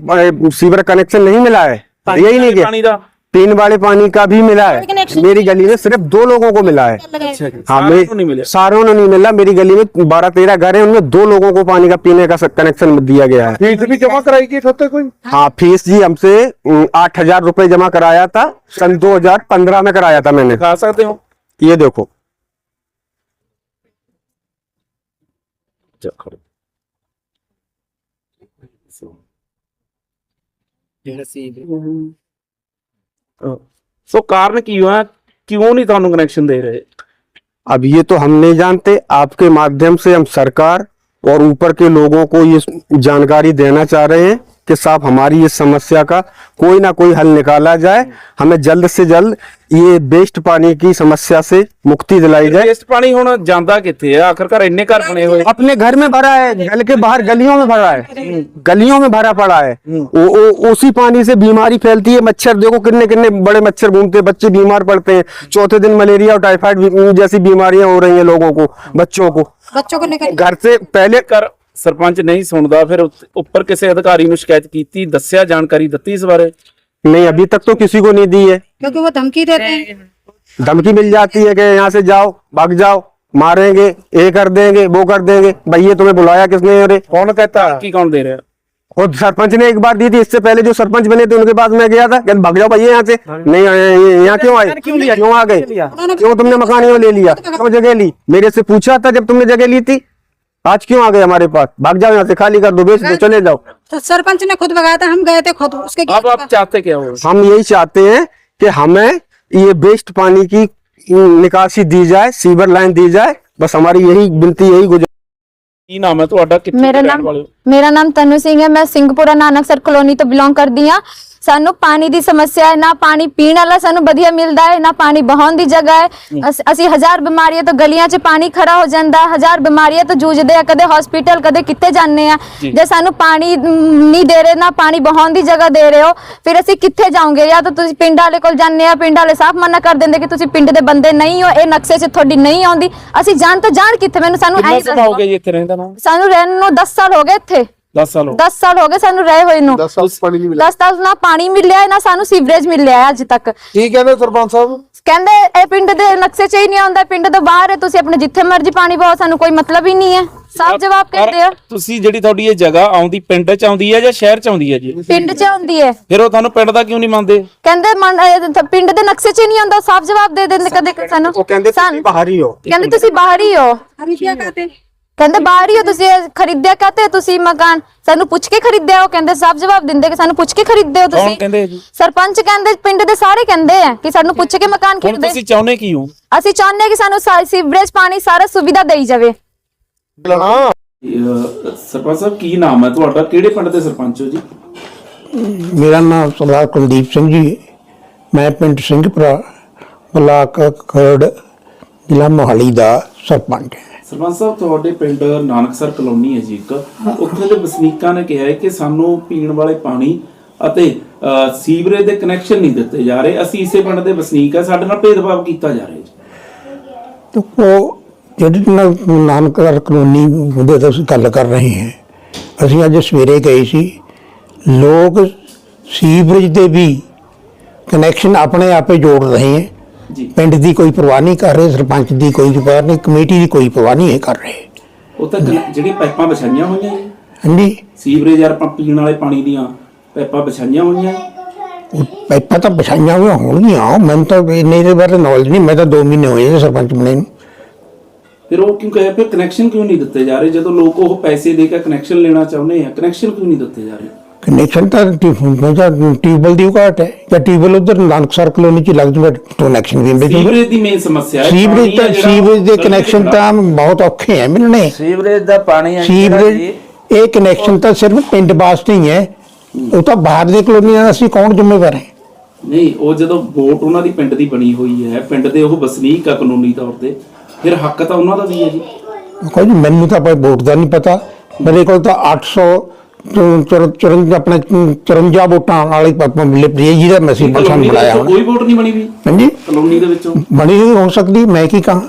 सीवर कनेक्शन नहीं मिला है यही नहीं किया पीने वाले पानी का भी मिला है। मेरी गली में सिर्फ़ दो लोगों को मिला है। अच्छा, अच्छा। हाँ मेरे सारों ने नहीं मिला। मेरी गली में बारह तेरह घर है उनमें दो लोगों को पानी का पीने का कनेक्शन दिया गया है। फ़ीस भी जमा कराई कोई? हाँ फ़ीस जी हमसे आठ हज़ार रूपए जमा कराया था। सन दो हज़ार पंद्रह में कराया था मैंने। कहा सकते हो? ये देखो। अच्छा, खड़ो। ਅ, ਸੋ ਕਾਰਨ ਕੀ ਹੋਇਆ ਕਿਉਂ ਨਹੀਂ ਤੁਹਾਨੂੰ ਕਨੈਕਸ਼ਨ ਦੇ ਰਹੇ अब ये तो हम नहीं जानते आपके माध्यम से हम सरकार और ऊपर के लोगों को ये जानकारी देना चाह रहे हैं कि साहब हमारी इस समस्या का कोई ना कोई हल निकाला जाए हमें जल्द से जल्द ये बेस्ट पानी की समस्या से मुक्ति दिलाई जाए ਵੇਸਟ ਪਾਣੀ ਹੁਣ ਜਾਂਦਾ ਕਿੱਥੇ ਆ ਆਖਰਕਾਰ ਇੰਨੇ ਘਰ ਬਣੇ ਹੋਏ अपने घर में भरा है घर के बाहर गलियों में भरा है गलियों में भरा पड़ा है वो, वो उसी पानी से बीमारी फैलती है मच्छर देखो कितने कितने बड़े मच्छर घूमते हैं बच्चे बीमार पड़ते हैं चौथे दिन मलेरिया और टाइफाइड भी- जैसी बीमारियां हो रही हैं लोगों को बच्चों को बच्चों को निकल घर से पहले ਕਰ ਸਰਪੰਚ ਨਹੀਂ ਸੁਣਦਾ ਫਿਰ ਉੱਤ- ਉੱਪਰ ਕਿਸੇ ਅਧਿਕਾਰੀ ਨੂੰ ਸ਼ਿਕਾਇਤ ਕੀਤੀ ਦੱਸਿਆ ਜਾਣਕਾਰੀ ਦਿੱਤੀ ਇਸ ਬਾਰੇ नहीं अभी तक तो किसी को नहीं दी है क्योंकि वो धमकी देते हैं धमकी मिल जाती है कि यहाँ से जाओ भाग जाओ मारेंगे ये कर देंगे वो कर देंगे भैया तुम्हें बुलाया किसने अरे ਕੌਣ ਕਹਤਾ ਕੀ ਕੌਣ ਦੇ ਰਿਹਾ और सरपंच ने एक बार दी थी इससे पहले जो सरपंच बने थे उनके पास मैं गया था कहते भाग जाओ भैया यहाँ से नहीं आए, ये- यहाँ क्यों आए क्यों आ गए क्यों तुमने मकान यहाँ ले लिया क्यों जगह ली मेरे से पूछा था जब तुमने जगह ली थी आज क्यों आ गए हमारे पास भाग जाओ यहाँ से खाली कर दो बेच दो चले जाओ तो सरपंच ने खुद भगाया था हम गए थे खुद उसके अब आप चाहते क्या हो हम यही चाहते हैं कि हमें ये बेस्ट पानी की निकासी दी जाए सीवर लाइन दी जाए बस हमारी यही विनती यही गुजार ਕੀ ਨਾਮ ਹੈ ਤੁਹਾਡਾ ਕਿੱਥੇ ਮੇਰਾ ਦੇ ਰਹਿਣ ਨਾਮ ਵਾਲੇ ਹੋ ਮੇਰਾ ਨਾਮ ਤਨੂ ਸਿੰਘ ਹੈ ਮੈਂ ਸਿੰਘਪੁਰਾ ਨਾਨਕਸਰ ਕਲੋਨੀ ਤੋਂ ਬਿਲੋਂਗ ਕਰਦੀ ਹਾਂ ਸਾਨੂੰ ਪਾਣੀ ਦੀ ਸਮੱਸਿਆ ਹੈ ਨਾ ਪਾਣੀ ਪੀਣ ਵਾਲਾ ਸਾਨੂੰ ਵਧੀਆ ਮਿਲਦਾ ਹੈ ਨਾ ਪਾਣੀ ਬਹਾਉਣ ਦੀ ਜਗ੍ਹਾ ਹੈ। ਅਸ- ਅਸੀਂ ਹਜ਼ਾਰ ਬਿਮਾਰੀਆਂ ਤੋਂ ਗਲੀਆਂ 'ਚ ਪਾਣੀ ਖੜਾ ਹੋ ਜਾਂਦਾ ਹਜ਼ਾਰ ਬਿਮਾਰੀਆਂ ਤੋਂ ਜੂਝਦੇ ਆ ਕਦੇ ਹਸਪੀਟਲ ਕਦੇ ਕਿੱਥੇ ਜਾਂਦੇ ਆ। ਜੇ। ਸਾਨੂੰ ਪਾਣੀ ਮ, ਨਹੀਂ ਦੇ ਰਹੇ ਨਾ ਪਾਣੀ ਬਹਾਉਣ ਦੀ ਜਗ੍ਹਾ ਦੇ ਰਹੇ ਹੋ ਫਿਰ ਅਸੀਂ ਕਿੱਥੇ ਜਾਵਾਂਗੇ ਜਾਂ ਤਾਂ ਤੁਸੀਂ ਪਿੰਡ ਵਾਲੇ ਕੋਲ ਜਾਂਦੇ ਆ ਪਿੰਡ ਵਾਲੇ ਸਾਫ਼ ਮਨਾ ਕਰ ਦਿੰਦੇ ਕਿ ਤੁਸੀਂ ਪਿੰਡ ਦੇ ਬੰਦੇ ਨਹੀਂ ਹੋ ਇਹ ਨਕਸ਼ੇ 'ਚ ਤੁਹਾਡੀ ਨਹੀਂ ਆਉਂਦੀ। ਅਸੀਂ ਜਾਣ ਤਾਂ ਜਾਣ ਕਿੱਥੇ? ਮੈਨੂੰ ਸਾਨੂੰ ਕਿੰਨਾ ਐਂ ਸਮਾਂ ਹੋ ਗਿਆ ਜੀ ਇੱਥੇ ਰਹਿੰਦਾ ਨਾ? ਸਾਨੂੰ ਰਹਿਣ ਨੂੰ 10 ਸਾਲ ਹੋ ਗਏ ਇੱਥੇ। 10 ਸਾਲ ਹੋ ਗਏ। ਸਾਨੂੰ ਰਹੇ ਹੋਏ ਨੂੰ। 10 ਸਾਲ ਪਾਣੀ ਨਹੀਂ ਮਿਲਿਆ। 10 ਸਾਲ ਨਾ ਪਾਣੀ ਮਿਲਿਆ ਨਾ ਸਾਨੂੰ ਸੀਵਰੇਜ ਮਿਲਿਆ ਅੱਜ ਤੱਕ। ਕੀ ਕਹਿੰਦੇ ਸਰਪੰਚ ਸਾਹਿਬ? ਕਹਿੰਦੇ ਇਹ ਪਿੰਡ ਦੇ ਨਕਸ਼ੇ 'ਚ ਹੀ ਨਹੀਂ ਆਉਂਦਾ ਪਿੰਡ ਤੋਂ ਬਾਹਰ ਹੈ ਤੁਸੀਂ ਆਪਣੇ ਜਿੱਥੇ ਮਰਜ਼ੀ ਪਾਣੀ ਪਾਓ ਸਾਨੂੰ ਕੋਈ ਮਤਲਬ ਹੀ ਨਹੀਂ ਹੈ। ਸਾਫ਼ ਜਵਾਬ ਕਹਿੰਦੇ ਆ ਤੁਸੀਂ ਜਿਹੜੀ ਤੁਹਾਡੀ ਇਹ ਜਗ੍ਹਾ ਆਉਂਦੀ ਪਿੰਡ 'ਚ ਆਉਂਦੀ ਹੈ ਜਾਂ ਸ਼ਹਿਰ 'ਚ ਆਉਂਦੀ ਹੈ ਜੀ? ਪਿੰਡ 'ਚ ਆਉਂਦੀ ਹੈ। ਫਿਰ ਉਹ ਤੁਹਾਨੂੰ ਪਿੰਡ ਦਾ ਕਿਉਂ ਨਹੀਂ ਮੰਨਦੇ? ਕਹਿੰਦੇ ਪਿੰਡ ਦੇ ਨਕਸ਼ੇ 'ਚ ਹੀ ਨਹੀਂ ਆਉਂਦਾ ਸਾਫ਼ ਜਵਾਬ ਦੇ ਦਿੰਦੇ ਕਦੇ ਸਾਨੂੰ। ਉਹ ਕਹਿੰਦੇ ਤੁਸੀਂ ਬਾਹਰ ਹੀ ਹੋ। ਕਹਿੰਦੇ ਤੁਸੀਂ ਬਾਹਰ ਹੀ ਹੋ। ਹਰੀ ਕੀ ਕਹਤੇ? ਕਹਿੰਦੇ ਬਾਹਰ ਹੀ ਹੋ ਤੁਸੀਂ ਇਹ ਖਰੀਦਿਆ ਕਾਤੇ ਤੁਸੀਂ ਮਕਾਨ? ਸਾਨੂੰ ਪੁੱਛ ਕੇ ਖਰੀਦਿਆ ਹੋ ਕਹਿੰਦੇ ਸਾਫ਼ ਜਵਾਬ ਦਿੰਦੇ ਕਿ ਸਾਨੂੰ ਪੁੱਛ ਕੇ ਖਰੀਦਦੇ ਹੋ ਕੌਣ ਤੁਸੀਂ। ਕਹਿੰਦੇ ਜੀ? ਸਰਪੰਚ ਕਹਿੰਦੇ ਪਿੰਡ ਦੇ ਸਾਰੇ ਕਹਿੰਦੇ ਆ ਕਿ ਸਾਨੂੰ ਪੁੱਛ ਕੇ ਮਕਾਨ ਹੁਣ ਖਰੀਦੇ। ਤੁਸੀਂ ਚਾਹੁੰਦੇ ਕੀ ਹੋ? ਅਸੀਂ ਚਾਹੁੰਦੇ ਹਾਂ ਕਿ ਸਾਨੂੰ ਸਾ- ਸੀਵਰੇਜ ਪਾਣੀ ਸਾਰਾ ਸੁਵਿਧਾ ਦੇਈ ਜਾਵੇ। ਮਿਲਣਾ ਸਰਪੰਚ ਸਾਹਿਬ ਕੀ ਨਾਮ ਹੈ ਤੁਹਾਡਾ? ਕਿਹੜੇ ਪਿੰਡ ਦੇ ਸਰਪੰਚ ਹੋ ਜੀ? ਮੇਰਾ ਨਾਮ ਸਰਦਾਰ ਕੁਲਦੀਪ ਸਿੰਘ ਜੀ। ਮੈਂ ਪਿੰਡ ਸਿੰਘਪੁਰਾ ਬਲਾਕ ਖਰੜ ਜ਼ਿਲ੍ਹਾ ਮੋਹਾਲੀ ਦਾ ਸਰਪੰਚ ਹਾਂ। ਸਰਪੰਚ ਸਾਹਿਬ ਤੁਹਾਡੇ ਪਿੰਡ ਨਾਨਕਸਰ ਕਲੋਨੀ ਹੈ ਜੀ ਇੱਕ। ਉੱਥੇ ਦੇ ਵਸਨੀਕਾਂ ਨੇ ਕਿਹਾ ਹੈ ਕਿ ਸਾਨੂੰ ਪੀਣ ਵਾਲੇ ਪਾਣੀ ਅਤੇ ਅ, ਸੀਵਰੇਜ ਦੇ ਕਨੈਕਸ਼ਨ ਨਹੀਂ ਦਿੱਤੇ ਜਾ ਰਹੇ। ਅਸੀਂ ਇਸੇ ਪਿੰਡ ਦੇ ਵਸਨੀਕ ਆ ਸਾਡੇ ਨਾਲ ਭੇਦਭਾਵ ਕੀਤਾ ਜਾ ਰਿਹਾ ਜੀ। ਤੇ ਉਹ ਜਿਹੜੀ ਨਾ- ਨਾਨਕਸਰ ਕਲੋਨੀ ਉਹਦੇ ਤੋਂ ਅਸੀਂ ਗੱਲ ਕਰ ਰਹੇ ਹਾਂ। ਅਸੀਂ ਅੱਜ ਸਵੇਰੇ ਗਏ ਸੀ। ਲੋਕ ਸੀਵਰੇਜ ਦੇ ਵੀ ਕਨੈਕਸ਼ਨ ਆਪਣੇ ਆਪੇ ਜੋੜ ਰਹੇ ਹੈ। ਪਿੰਡ ਦੀ ਕੋਈ ਪਰਵਾਹ ਨਹੀਂ ਕਰ ਰਹੇ ਸਰਪੰਚ ਦੀ ਕੋਈ ਪਰਵਾਹ ਨਹੀਂ ਕਮੇਟੀ ਦੀ ਕੋਈ ਪਰਵਾਹ ਨਹੀਂ ਇਹ ਕਰ ਰਹੇ। ਉਹ ਤਾਂ ਜਿਹੜੀ ਪਾਈਪਾਂ ਵਿਛਾਈਆਂ ਹੋਈਆਂ ਜੀ। ਹਾਂਜੀ। ਸੀਵਰੇਜ ਯਾਰ ਪੀਣ ਵਾਲੇ ਪਾਣੀ ਦੀਆਂ ਪਾਈਪਾਂ ਵਿਛਾਈਆਂ ਹੋਈਆਂ। ਉਹ ਪਾਈਪਾਂ ਤਾਂ ਵਿਛਾਈਆਂ ਹੋਈਆਂ ਹੋਣਗੀਆਂ ਮੈਨੂੰ ਤਾਂ ਇੰਨੇ ਦੇ ਬਾਰੇ ਨੌਲੇਜ ਨਹੀਂ ਮੈਂ ਤਾਂ 2 ਮਹੀਨੇ ਹੋਏ ਨੇ ਸਰਪੰਚ ਬਣੇ ਨੂੰ। ਫਿਰ ਉਹ ਕਿਉਂ ਕਹੇ ਫਿਰ ਕਨੈਕਸ਼ਨ ਕਿਉਂ ਨਹੀਂ ਦਿੱਤੇ ਜਾ ਰਹੇ? ਜਦੋਂ ਲੋਕ ਉਹ ਪੈਸੇ ਦੇ ਕੇ ਕਨੈਕਸ਼ਨ ਲੈਣਾ ਚਾਹੁੰਦੇ ਆ ਕਨੈਕਸ਼ਨ ਕਿਉਂ ਨਹੀਂ ਦਿੱਤੇ ਜਾ ਰਹੇ? ਕਨੈਕਸ਼ਨ ਤਾਂ ਟਿਊਬਲ ਦੀ ਘਾਟ ਹੈ। ਜਾਂ ਟਿਊਬਲ ਉਧਰ ਨਾਨਕਸਰ ਕਲੋਨੀ ਚ ਲੱਗ ਜੂਗਾ ਕਨੈਕਸ਼ਨ ਵੀ ਮਿਲ ਜੂਗਾ ਸੀਵਰੇਜ ਦੀ ਮੇਨ ਸਮੱਸਿਆ ਹੈ ਸੀਵਰੇਜ ਤਾਂ ਆ ਸੀਵਰੇਜ ਦੇ ਕਨੈਕਸ਼ਨ ਤਾਂ ਬਹੁਤ ਔਖੇ ਹੈ ਮਿਲਣੇ। ਸੀਵਰੇਜ ਦਾ ਪਾਣੀ ਹੈ ਜਿਹੜਾ ਸੀਵਰੇਜ ਇਹ ਕਨੈਕਸ਼ਨ ਤਾਂ ਸਿਰਫ ਪਿੰਡ ਵਾਸਤੇ ਹੀ ਹੈ। ਉਹ ਤਾਂ ਬਾਹਰ ਦੇ ਕਲੋਨੀਆਂ ਦਾ ਅਸੀਂ ਕੌਣ ਜ਼ਿੰਮੇਵਾਰ ਹੈ? ਨਹੀਂ ਉਹ ਜਦੋਂ ਵੋਟ ਉਹਨਾਂ ਦੀ ਪਿੰਡ ਦੀ ਬਣੀ ਹੋਈ ਹੈ ਪਿੰਡ ਦੇ ਉਹ ਵਸਨੀਕ ਆ ਕਾਨੂੰਨੀ ਤੌਰ ਤੇ ਫਿਰ ਹੱਕ ਤਾਂ ਉਹਨਾਂ ਦਾ ਵੀ ਹੈ ਜੀ। ਕੋਈ ਜੀ ਮੈਨੂੰ ਤਾਂ ਕੋਈ ਵੋਟ ਦਾ ਨਹੀਂ ਪਤਾ। ਮੇਰੇ ਕੋਲ ਤਾਂ 800 ਚੁਰੰਜ ਆਪਣਾ 54 ਵੋਟਾਂ ਵਾਲੀ ਮਿਲੇ ਪ੍ਰਿਆ ਜੀ ਦਾ ਮੈਸੇਜ ਬੁਲਾਇਆ ਵਿੱਚੋਂ ਹੁਣ। ਕੋਈ ਵੋਟ ਨਹੀਂ ਬਣੀ ਵੀ? ਹਾਂਜੀ? ਕਲੋਨੀ ਦੇ ਵਿੱਚੋਂ? ਬਣੀ ਹੋ ਸਕਦੀ ਮੈਂ ਕੀ ਕਹਾਂ?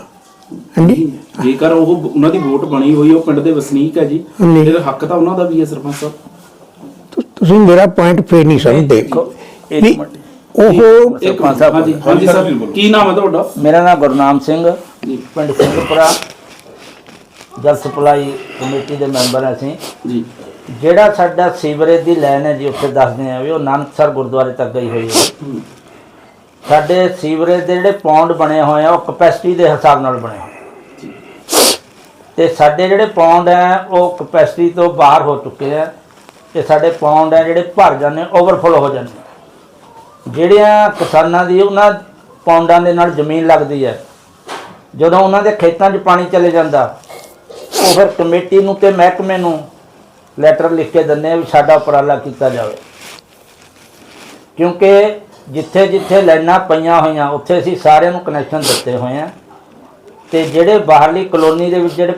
ਹਾਂਜੀ? ਜੇਕਰ ਉਹ ਉਹਨਾਂ ਦੀ ਵੋਟ ਬਣੀ ਹੋਈ ਉਹ ਪਿੰਡ ਦੇ ਵਸਨੀਕ ਹੈ ਜੀ। ਫਿਰ ਹੱਕ ਤਾਂ ਉਹਨਾਂ ਦਾ ਵੀ ਹੈ ਸਰਪੰਚ ਸਾਹਿਬ। ਤੁਸੀਂ ਮੇਰਾ ਪੁਆਇੰਟ ਫੇਰ ਨਹੀਂ ਸਮਝਦੇ ਇੱਕ ਮਿੰਟ। ਉਹ ਇੱਕ ਸਰਪੰਚ ਸਾਹਿਬ। ਹਾਂਜੀ ਹਾਂਜੀ ਸਰ। ਕੀ ਨਾਮ ਹੈ ਤੁਹਾਡਾ? ਮੇਰਾ ਨਾਮ ਗੁਰਨਾਮ ਸਿੰਘ ਪਿੰਡ ਸਿੰਘਪੁਰਾ। ਜਲ ਸਪਲਾਈ ਕਮੇਟੀ ਦੇ ਮੈਂਬਰ ਅਸੀਂ। ਜੀ। ਜਿਹੜਾ ਸਾਡਾ ਸੀਵਰੇਜ ਦੀ ਲਾਈਨ ਹੈ ਜੀ, ਉੱਥੇ ਦੱਸਦੇ ਆ ਵੀ ਉਹ ਨਾਨਕਸਰ ਗੁਰਦੁਆਰੇ ਤੱਕ ਗਈ ਹੋਈ ਹੈ। ਸਾਡੇ ਸੀਵਰੇਜ ਦੇ ਜਿਹੜੇ ਪੌਂਡ ਬਣੇ ਹੋਏ ਆ, ਉਹ ਕਪੈਸਿਟੀ ਦੇ ਹਿਸਾਬ ਨਾਲ ਬਣੇ ਹੋਏ ਤੇ ਸਾਡੇ ਜਿਹੜੇ ਪੌਂਡ ਆ ਉਹ ਕਪੈਸਿਟੀ ਤੋਂ ਬਾਹਰ ਹੋ ਚੁੱਕੇ ਆ। ਤੇ ਸਾਡੇ ਪੌਂਡ ਆ ਜਿਹੜੇ ਭਰ ਜਾਂਦੇ ਓਵਰਫਲੋ ਹੋ ਜਾਂਦੇ ਆ। ਜਿਹੜਿਆਂ ਕਿਸਾਨਾਂ ਦੀ ਉਹਨਾਂ ਪੌਂਡਾਂ ਦੇ ਨਾਲ ਜ਼ਮੀਨ ਲੱਗਦੀ ਹੈ, ਜਦੋਂ ਉਹਨਾਂ ਦੇ ਖੇਤਾਂ 'ਚ ਪਾਣੀ ਚਲੇ ਜਾਂਦਾ, ਉਹ ਫਿਰ ਕਮੇਟੀ ਨੂੰ ਤੇ ਮਹਿਕਮੇ ਨੂੰ ਲੈਟਰ ਲਿਖ ਕੇ ਆ ਵੀ ਸਾਡਾ ਉਪਰਾਲਾ ਕੀਤਾ ਜਾਵੇ। ਕਿਉਂਕਿ ਜਿੱਥੇ ਜਿੱਥੇ ਲਾਈਨਾਂ ਪਈਆਂ ਹੋਈਆਂ ਉੱਥੇ ਅਸੀਂ ਸਾਰਿਆਂ ਨੂੰ ਕਨੈਕਸ਼ਨ ਦਿੱਤੇ ਹੋਏ ਆ। ਤੇ ਜਿਹੜੇ ਬਾਹਰਲੀ ਕਲੋਨੀ ਦੇ ਵਿੱਚ ਜਿਹੜੇ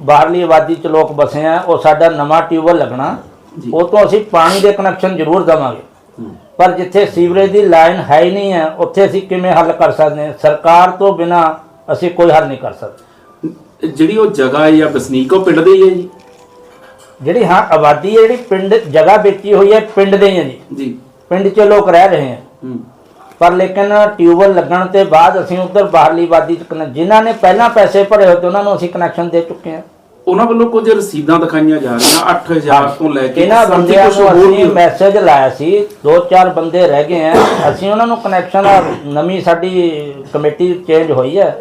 ਬਾਹਰਲੀ ਆਬਾਦੀ 'ਚ ਲੋਕ ਵਸੇ ਆ ਉਹ ਸਾਡਾ ਨਵਾਂ ਟਿਊਬਲ ਲੱਗਣਾ ਉਹ ਤੋਂ ਅਸੀਂ ਪਾਣੀ ਦੇ ਕਨੈਕਸ਼ਨ ਜ਼ਰੂਰ ਦੇਵਾਂਗੇ। ਪਰ ਜਿੱਥੇ ਸੀਵਰੇਜ ਦੀ ਲਾਈਨ ਹੈ ਹੀ ਨਹੀਂ ਹੈ ਉੱਥੇ ਅਸੀਂ ਕਿਵੇਂ ਹੱਲ ਕਰ ਸਕਦੇ ਹਾਂ? ਸਰਕਾਰ ਤੋਂ ਬਿਨਾ ਅਸੀਂ ਕੋਈ ਹੱਲ ਨਹੀਂ ਕਰ ਸਕਦੇ। ਜਿਹੜੀ ਉਹ ਜਗ੍ਹਾ ਹੈ ਜਾਂ ਵਸਨੀਕ ਉਹ ਪਿੰਡ ਦੇ ਹੀ ਹੈ ਜੀ? ਜਿਹੜੀ ਹਾਂ ਆਬਾਦੀ ਹੈ ਜਿਹੜੀ ਪਿੰਡ ਜਗ੍ਹਾ ਵੇਚੀ ਹੋਈ ਹੈ ਪਿੰਡ ਦੇ ਹੀ ਹੈ ਜੀ। ਜੀ। ਪਿੰਡ 'ਚ ਲੋਕ ਰਹਿ ਰਹੇ ਹੈ। ਹੂੰ। ਪਰ ਲੇਕਿਨ ਟਿਊਬਲ ਲੱਗਣ ਤੇ ਬਾਅਦ ਅਸੀਂ ਉਧਰ ਬਾਹਰਲੀ ਆਬਾਦੀ ਚ ਕਨ- ਜਿਨ੍ਹਾਂ ਨੇ ਪਹਿਲਾਂ ਪੈਸੇ ਭਰੇ ਹੋਏ ਤੇ ਉਹਨਾਂ ਨੂੰ ਅਸੀਂ ਕਨੈਕਸ਼ਨ ਦੇ ਚੁੱਕੇ ਹਾਂ। ਉਹਨਾਂ ਵੱਲੋਂ ਕੁਝ ਰਸੀਦਾਂ ਦਿਖਾਈਆਂ ਜਾ ਰਹੀਆਂ 8000 ਤੋਂ ਲੈ ਕੇ ਇਹਨਾਂ ਬੰਦਿਆਂ ਕੁਛ ਨੂੰ ਹੋਰ ਵੀ ਅਸੀਂ ਮੈਸੇਜ ਲਾਇਆ ਸੀ ਦੋ ਚਾਰ ਬੰਦੇ ਰਹਿ ਗਏ ਆ ਅਸੀਂ ਉਹਨਾਂ ਨੂੰ ਕਨੈਕਸ਼ਨ ਨਵੀਂ ਸਾਡੀ ਕਮੇਟੀ ਚੇਂਜ ਹੋਈ ਹੈ।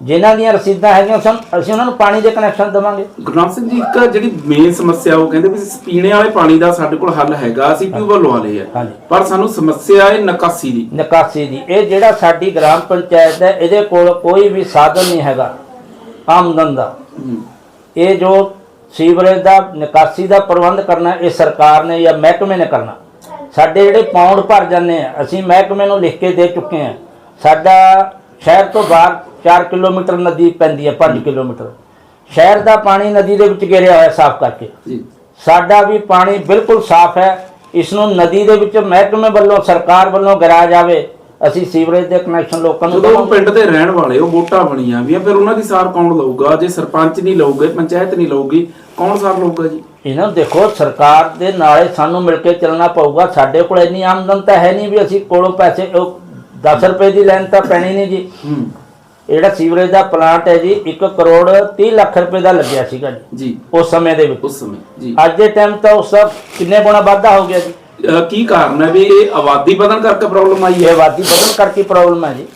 ਜਿਨ੍ਹਾਂ ਦੀਆਂ ਰਸੀਦਾਂ ਹੈਗੀਆਂ ਸਨ ਅਸੀਂ ਉਹਨਾਂ ਨੂੰ ਪਾਣੀ ਦੇ ਕਨੈਕਸ਼ਨ ਦੇਵਾਂਗੇ। ਗੁਰਨਾਮ ਸਿੰਘ ਜੀ ਇੱਕ ਜਿਹੜੀ ਮੇਨ ਸਮੱਸਿਆ ਉਹ ਕਹਿੰਦੇ ਵੀ ਪੀਣੇ ਵਾਲੇ ਪਾਣੀ ਦਾ ਸਾਡੇ ਕੋਲ ਹੱਲ ਹੈਗਾ ਅਸੀਂ ਟਿਊਬਲ ਲਵਾ ਲਏ ਆ। ਹਾਂਜੀ। ਪਰ ਸਾਨੂੰ ਸਮੱਸਿਆ ਹੈ ਨਿਕਾਸੀ ਦੀ। ਨਿਕਾਸੀ ਦੀ। ਇਹ ਜਿਹੜਾ ਸਾਡੀ ਗ੍ਰਾਮ ਪੰਚਾਇਤ ਹੈ ਇਹਦੇ ਕੋਲ ਕੋਈ ਵੀ ਸਾਧਨ ਨਹੀਂ ਹੈਗਾ ਆਮਦਨ ਦਾ। ਇਹ ਜੋ ਸੀਵਰੇਜ ਦਾ ਨਿਕਾਸੀ ਦਾ ਪ੍ਰਬੰਧ ਕਰਨਾ ਇਹ ਸਰਕਾਰ ਨੇ ਜਾਂ ਮਹਿਕਮੇ ਨੇ ਕਰਨਾ। ਸਾਡੇ ਜਿਹੜੇ ਪੌਂਡ ਭਰ ਜਾਂਦੇ ਆ ਅਸੀਂ ਮਹਿਕਮੇ ਨੂੰ ਲਿਖ ਕੇ ਦੇ ਚੁੱਕੇ ਆ। ਸਾਡਾ ਸ਼ਹਿਰ ਤੋਂ ਬਾਹਰ 4 ਕਿਲੋਮੀਟਰ ਨਦੀ ਪੈਂਦੀ ਹੈ 5 ਕਿਲੋਮੀਟਰ। ਸ਼ਹਿਰ ਦਾ ਪਾਣੀ ਨਦੀ ਦੇ ਵਿੱਚ ਗਿਰਿਆ ਹੋਇਆ ਸਾਫ਼ ਕਰਕੇ। ਸਾਡਾ ਵੀ ਪਾਣੀ ਬਿਲਕੁਲ ਸਾਫ਼ ਹੈ। ਇਸ ਨੂੰ ਨਦੀ ਦੇ ਵਿੱਚ ਮਹਿਕਮੇ ਵੱਲੋਂ ਸਰਕਾਰ ਵੱਲੋਂ ਗਿਰਾਇਆ ਜਾਵੇ। ਅਸੀਂ ਸੀਵਰੇਜ ਦੇ ਕਨੈਕਸ਼ਨ ਲੋਕਾਂ ਨੂੰ ਜਦੋਂ। ਪਿੰਡ ਦੇ ਰਹਿਣ ਵਾਲੇ ਉਹ ਵੋਟਾਂ ਬਣੀਆਂ ਵੀ ਫਿਰ ਉਹਨਾਂ ਦੀ ਸਾਰ ਕੌਣ ਲਊਗਾ? ਜੇ ਸਰਪੰਚ ਨਹੀਂ ਲਊਗੇ ਪੰਚਾਇਤ ਨਹੀਂ ਲਊਗੀ ਕੌਣ ਸਾਰ ਲਊਗਾ ਜੀ? ਇਹਨਾਂ ਨੂੰ ਦੇਖੋ ਸਰਕਾਰ ਦੇ ਨਾਲੇ ਸਾਨੂੰ ਮਿਲ ਕੇ ਚੱਲਣਾ ਪਊਗਾ। ਸਾਡੇ ਕੋਲ ਇੰਨੀ ਆਮਦਨ ਤਾਂ ਹੈ ਨਹੀਂ ਵੀ ਅਸੀਂ ਕੋਲੋਂ ਪੈਸੇ ਉਹ 10 ਰੁਪਏ ਦੀ ਲੈਣ ਤਾਂ ਪੈਣੀ ਨਹੀਂ ਜੀ। ਹੂੰ। ਇਹ ਜਿਹੜਾ ਸੀਵਰੇਜ ਦਾ ਪਲਾਂਟ ਹੈ ਜੀ 1 ਕਰੋੜ 30 ਲੱਖ ਰੁਪਏ ਦਾ ਲੱਗਿਆ ਸੀਗਾ ਜੀ। ਜੀ। ਉਸ ਸਮੇਂ ਦੇ ਵਿੱਚ। ਉਸ ਸਮੇਂ ਜੀ। ਅੱਜ ਦੇ ਟਾਈਮ ਤਾਂ ਉਸ ਦਾ ਕਿੰਨੇ ਗੁਣਾ ਵਾਧਾ ਹੋ ਗਿਆ ਜੀ। ਅਹ ਕੀ ਕਾਰਨ ਹੈ ਵੀ ਇਹ ਆਬਾਦੀ ਵਧਣ ਕਰਕੇ ਪ੍ਰੋਬਲਮ ਆਈ ਇਹ ਹੈ ਆਬਾਦੀ ਵਧਣ ਕਰਕੇ ਪ੍ਰੋਬਲਮ ਹੈ ਜੀ।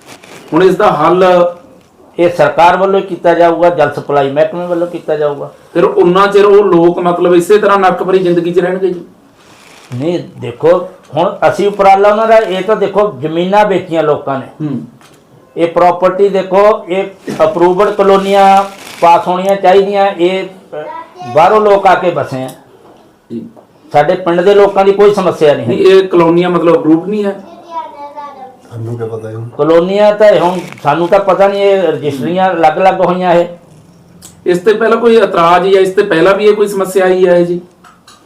ਹੁਣ ਇਸ ਦਾ ਹੱਲ ਇਹ ਸਰਕਾਰ ਵੱਲੋਂ ਕੀਤਾ ਜਾਊਗਾ ਜਲ ਸਪਲਾਈ ਮਹਿਕਮੇ ਵੱਲੋਂ ਕੀਤਾ ਜਾਊਗਾ। ਫਿਰ ਉਹਨਾਂ ਚਿਰ ਉਹ ਲੋਕ ਮਤਲਬ ਇਸੇ ਤਰ੍ਹਾਂ ਨਰਕ ਭਰੀ ਜ਼ਿੰਦਗੀ 'ਚ ਰਹਿਣਗੇ ਜੀ। ਨਹੀਂ ਦੇਖੋ ਹੁਣ ਅਸੀਂ ਉਪਰਾਲਾ ਉਹਨਾਂ ਦਾ ਇਹ ਤਾਂ ਦੇਖੋ ਜ਼ਮੀਨਾਂ ਵੇਚੀਆਂ ਲੋਕਾਂ ਨੇ। ਹੂੰ। ਇਹ ਪ੍ਰਾਪਰਟੀ ਦੇਖੋ ਇਹ ਅਪਰੂਵਡ ਕਲੋਨੀਆਂ ਪਾਸ ਹੋਣੀਆਂ ਚਾਹੀਦੀਆਂ ਇਹ ਬਾਹਰੋਂ ਲੋਕ ਆ ਕੇ ਬਸੇ ਆ। ਸਾਡੇ ਪਿੰਡ ਦੇ ਲੋਕਾਂ ਦੀ ਕੋਈ ਸਮੱਸਿਆ ਨਹੀਂ ਹੈ ਇਹ ਕਲੋਨੀਆਂ ਮਤਲਬ ਅਪਰੂਵਡ ਨਹੀਂ ਹੈ? ਕਲੋਨੀਆਂ ਤਾਂ ਹੁਣ ਸਾਨੂੰ ਤਾਂ ਪਤਾ ਨਹੀਂ ਇਹ ਰਜਿਸਟਰੀਆਂ ਅਲੱਗ-ਅਲੱਗ ਹੋਈਆਂ ਇਹ। ਇਸ ਤੇ ਪਹਿਲਾਂ ਕੋਈ ਇਤਰਾਜ਼ ਜਾਂ ਇਸ ਤੇ ਪਹਿਲਾਂ ਵੀ ਇਹ ਕੋਈ ਸਮੱਸਿਆ ਆਈ ਹੈ ਜੀ?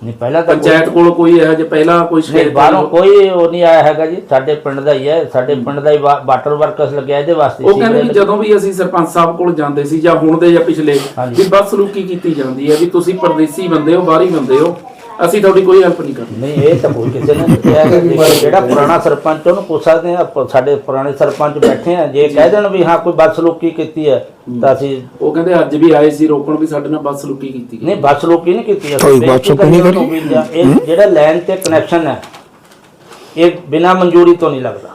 ਨਹੀਂ ਪਹਿਲਾਂ ਤਾਂ ਪੰਚਾਇਤ ਕੋਲ ਕੋਈ ਇਹੋ ਜਿਹਾ ਪਹਿਲਾਂ ਕੋਈ ਨਹੀਂ ਬਾਹਰੋਂ ਕੋਈ ਉਹ ਨਹੀਂ ਆਇਆ ਹੈਗਾ ਜੀ ਸਾਡੇ ਪਿੰਡ ਦਾ ਹੀ ਹੈ ਸਾਡੇ ਪਿੰਡ ਦਾ ਹੀ ਵਾਟਰ ਵਰਕਸ ਲੱਗਿਆ ਇਹਦੇ ਵਾਸਤੇ ਉਹ ਕਹਿੰਦੇ ਸੀਵਰੇਜ ਜਦੋਂ ਵੀ ਅਸੀਂ ਸਰਪੰਚ ਸਾਹਿਬ ਕੋਲ ਜਾਂਦੇ ਸੀ ਜਾਂ ਹੁਣ ਦੇ ਜਾਂ ਪਿਛਲੇ। ਵੀ ਬਦਸਲੂਕੀ ਕੀਤੀ ਜਾਂਦੀ ਹੈ ਵੀ ਤੁਸੀਂ ਪਰਦੇਸੀ ਬੰਦੇ ਹੋ ਬਾਹਰੀ ਬੰਦੇ ਹੋ ਅਸੀਂ ਤੁਹਾਡੀ ਕੋਈ ਹੈਲਪ ਨਹੀਂ ਕਰਨੀ। ਨਹੀਂ ਇਹ ਤਾਂ ਕੋਈ ਕਿਸੇ ਨੇ ਨਹੀਂ ਕਿਹਾ ਜੀ। ਜਿਹੜਾ ਪੁਰਾਣਾ ਸਰਪੰਚ ਉਹਨੂੰ ਪੁੱਛ ਸਕਦੇ ਆ ਆਪਾਂ ਸਾਡੇ ਪੁਰਾਣੇ ਸਰਪੰਚ ਬੈਠੇ ਆ ਜੇ ਕਹਿ ਦੇਣ ਵੀ ਹਾਂ ਕੋਈ ਬਦਸਲੂਕੀ ਕੀਤੀ ਹੈ ਤਾਂ ਅਸੀਂ ਉਹ ਕਹਿੰਦੇ ਅੱਜ ਵੀ ਆਏ ਸੀ ਰੋਕਣ ਵੀ ਸਾਡੇ ਨਾਲ ਬਦਸਲੂਕੀ ਕੀਤੀ ਨਹੀਂ ਬਦਸਲੂਕੀ ਨਹੀਂ ਕੀਤੀ ਅਸੀਂ ਕੋਈ ਬਦਸਲੂਕੀ ਨਹੀਂ ਜਾਂ ਇਹ ਜਿਹੜਾ ਲੈਣ ਤੇ ਕਨੈਕਸ਼ਨ ਹੈ ਇਹ ਬਿਨਾ ਮਨਜ਼ੂਰੀ ਤੋਂ ਨਹੀਂ ਲੱਗਦਾ।